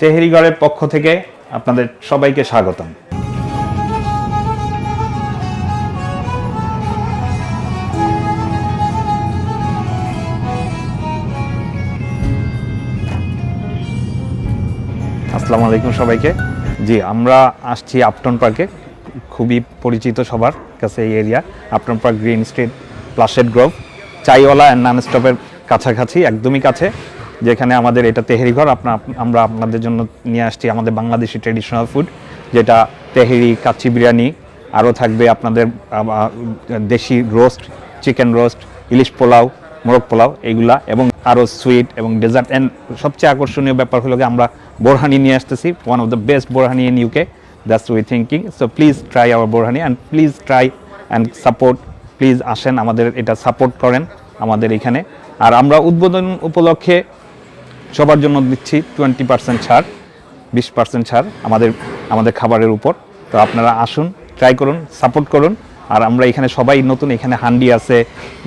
তেহেরিগড়ের পক্ষ থেকে আপনাদের সবাইকে স্বাগতম। আসসালামু আলাইকুম সবাইকে। জি, আমরা আসছি আপটন পার্কে। খুবই পরিচিত সবার কাছে এই area Upton Park Green Street Plashet Grove, Chaiwala and Naan স্টপের কাছাকাছি, একদমই কাছে। যেখানে আমাদের এটা তেহেরি ঘর, আপনা আমরা আপনাদের জন্য নিয়ে আসছি আমাদের বাংলাদেশি ট্রেডিশনাল ফুড যেটা তেহেরি, কাচ্চি বিরিয়ানি, আরও থাকবে আপনাদের দেশি রোস্ট চিকেন রোস্ট ইলিশ পোলাও, মোরগ পোলাও, এগুলা, এবং আরও সুইট এবং ডেজার্ট অ্যান্ড সবচেয়ে আকর্ষণীয় ব্যাপার হলো আমরা বোরহানি নিয়ে আসতেছি one of the best borhani in UK that's we thinking so please try our borhani and please try and support please আসেন, আমাদের এটা সাপোর্ট করেন আমাদের এখানে। আর আমরা উদ্বোধন উপলক্ষে সবার জন্য দিচ্ছি টোয়েন্টি পার্সেন্ট ছাড়, বিশ পার্সেন্ট ছাড় আমাদের আমাদের খাবারের উপর। তো আপনারা আসুন ট্রাই করুন সাপোর্ট করুন। আর আমরা এখানে সবাই নতুন, এখানে হান্ডি আছে,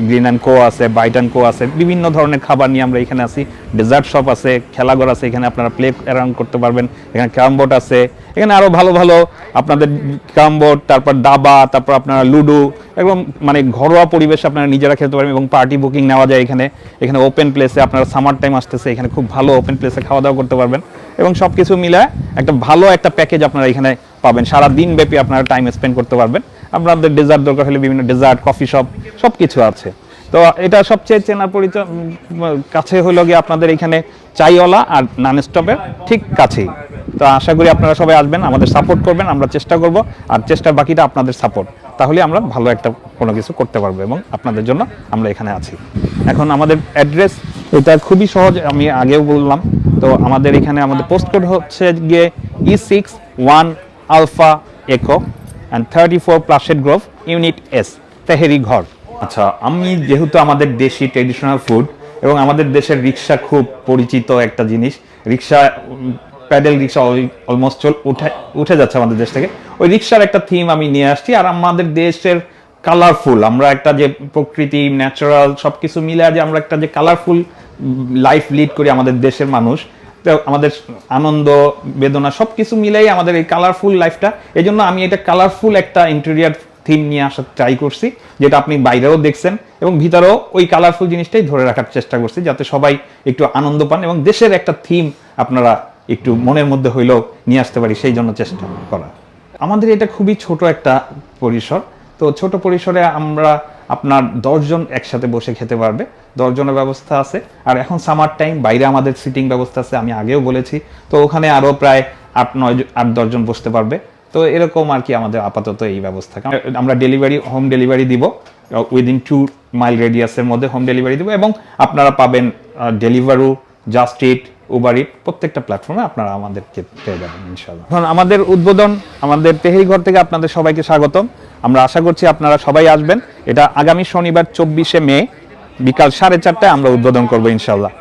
গ্রিন অ্যান্ড কো আছে, বাইট অ্যান্ড কো আছে, বিভিন্ন ধরনের খাবার নিয়ে আমরা এখানে আছি। ডেজার্ট শপ আছে, খেলাঘর আছে, এখানে আপনারা প্লে অ্যারাউন্ড করতে পারবেন। এখানে ক্যারাম বোর্ড আছে, এখানে আরও ভালো ভালো আপনাদের ক্যারাম বোর্ড তারপর দাবা, তারপর আপনারা লুডো এবং মানে ঘরোয়া পরিবেশে আপনারা নিজেরা খেলতে পারবেন এবং পার্টি বুকিং নেওয়া যায় এখানে। এখানে ওপেন প্লেসে আপনারা সামার টাইম আসতেছে, এখানে খুব ভালো ওপেন প্লেসে খাওয়া দাওয়া করতে পারবেন। এবং সব কিছু মিলে একটা ভালো একটা প্যাকেজ আপনারা এখানে পাবেন। সারা দিন ব্যাপী আপনারা টাইম স্পেন্ড করতে পারবেন। আপনাদের ডেজার্ট দরকার হলে বিভিন্ন ডেজার্ট কফি শপ সব কিছু আছে। তো এটা সবচেয়ে চেনা পরিচয় কাছে হলো গিয়ে আপনাদের এখানে চাইওয়ালা আর নান স্টপের ঠিক কাছেই। তো আশা করি আপনারা সবাই আসবেন, আমাদের সাপোর্ট করবেন, আমরা চেষ্টা করব আর চেষ্টার বাকিটা আপনাদের সাপোর্ট তাহলে আমরা ভালো একটা কোনো কিছু করতে পারব এবং আপনাদের জন্য আমরা এখানে আছি। এখন আমাদের অ্যাড্রেস এটা খুবই সহজ, আমি আগেও বললাম। তো আমাদের এখানে আমাদের পোস্ট কোড হচ্ছে গিয়ে E six one alpha echo and thirty four Plashet Grove unit S Tehari Ghar আচ্ছা আমি যেহেতু আমাদের দেশি ট্রেডিশনাল ফুড এবং আমাদের দেশের রিক্সা খুব পরিচিত একটা জিনিস, রিক্সা, প্যাডেল রিক্সা অলমোস্ট চল, উঠে উঠে যাচ্ছে আমাদের দেশ থেকে। ওই রিক্সার একটা থিম আমি নিয়ে আসছি আর আমাদের দেশের কালারফুল আমরা একটা যে প্রকৃতি ন্যাচারাল সব কিছু মিলে যে আমরা একটা যে কালারফুল লাইফ লিড করি আমাদের দেশের মানুষ আমাদের আনন্দ, বেদনা সব কিছু মিলেই আমাদের এই কালারফুল লাইফটা এই জন্য আমি এটা কালারফুল একটা ইন্টেরিয়ার থিম নিয়ে আসার ট্রাই করছি, যেটা আপনি বাইরেও দেখছেন এবং ভিতরেও ওই কালারফুল জিনিসটাই ধরে রাখার চেষ্টা করছি, যাতে সবাই একটু আনন্দ পান এবং দেশের একটা থিম আপনারা একটু মনের মধ্যে হইলেও নিয়ে আসতে পারি, সেই জন্য চেষ্টা করা। আমাদের এটা খুবই ছোট একটা পরিসর। তো ছোট পরিসরে আমরা আপনার দশজন একসাথে বসে খেতে পারবে। দশজনের ব্যবস্থা আছে। আর এখন সামার টাইম বাইরে আমাদের সিটিং ব্যবস্থা আছে, আমি আগেও বলেছি। তো ওখানে আরও প্রায় আট, নয়, আট দশজন বসতে পারবে। তো এরকম আর কি আমাদের আপাতত এই ব্যবস্থা। আমরা ডেলিভারি হোম ডেলিভারি দিব উইদিন টু মাইল রেডিয়াসের মধ্যে হোম ডেলিভারি দিব এবং আপনারা পাবেন Deliveroo Just Eat Uber Eat প্রত্যেকটা প্ল্যাটফর্মে আপনারা আমাদেরকে পেয়ে যাবেন ইনশাল্লাহ আমাদের উদ্বোধন, আমাদের তেহেরি ঘর থেকে আপনাদের সবাইকে স্বাগতম। আমরা আশা করছি আপনারা সবাই আসবেন। এটা আগামী শনিবার, চব্বিশে মে, বিকাল সাড়ে চারটায় আমরা উদ্বোধন করব ইনশাল্লাহ